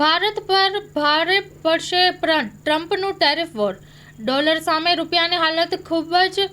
ભારત પર ભારે પડશે ટ્રમ્પનું ટેરિફ વોર. ડોલર સામે રૂપિયાની હાલત ખૂબ જ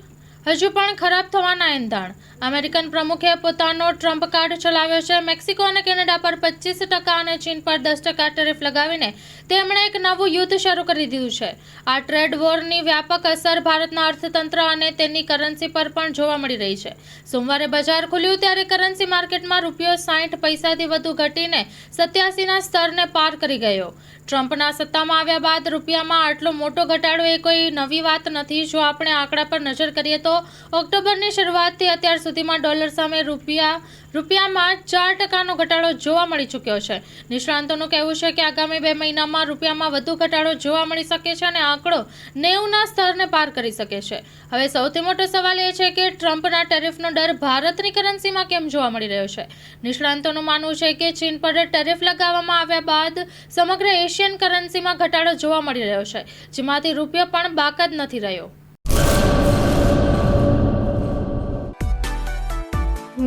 હજુ પણ ખરાબ થવાના એંધાણ. અમેરિકન પ્રમુખે પોતાનો ટ્રમ્પ કાર્ડ ચલાવ્યો છે. મેક્સિકો અને કેનેડા પર પચીસ ટકા અને ચીન પર દસ ટકા ટેરિફ લગાવીને તેમણે એક નવું યુદ્ધ શરૂ કરી દીધું છે. આ ટ્રેડ વોરની વ્યાપક અસર ભારતના અર્થતંત્ર અને તેની કરન્સી પર પણ જોવા મળી રહી છે. સોમવારે બજાર ખુલ્યું ત્યારે કરન્સી માર્કેટમાં રૂપિયો સાઠ પૈસાથી વધુ ઘટીને સત્યાસીના સ્તરને પાર કરી ગયો. ટ્રમ્પના સત્તામાં આવ્યા બાદ રૂપિયામાં આટલો મોટો ઘટાડો એ કોઈ નવી વાત નથી. જો આપણે આંકડા પર નજર કરીએ તો ઓક્ટોબરની શરૂઆતથી અત્યાર સુધીમાં ડોલર સામે રૂપિયા, રૂપિયામાં ચાર ટકાનો ઘટાડો જોવા મળી ચૂક્યો છે. નિષ્ણાંતોનું કહેવું છે કે આગામી બે મહિનામાં રૂપિયામાં વધુ ઘટાડો જોવા મળી શકે છે અને આંકડો નેવુંના સ્તરને પાર કરી શકે છે. હવે સૌથી મોટો સવાલ એ છે કે ટ્રમ્પના ટેરિફનો ડર ભારતની કરન્સીમાં કેમ જોવા મળી રહ્યો છે? નિષ્ણાંતોનું માનવું છે કે ચીન પર ટેરિફ લગાવવામાં આવ્યા બાદ સમગ્ર એશિયન કરન્સીમાં ઘટાડો જોવા મળી રહ્યો છે, જેમાંથી રૂપિયો પણ બાકાત નથી રહ્યો.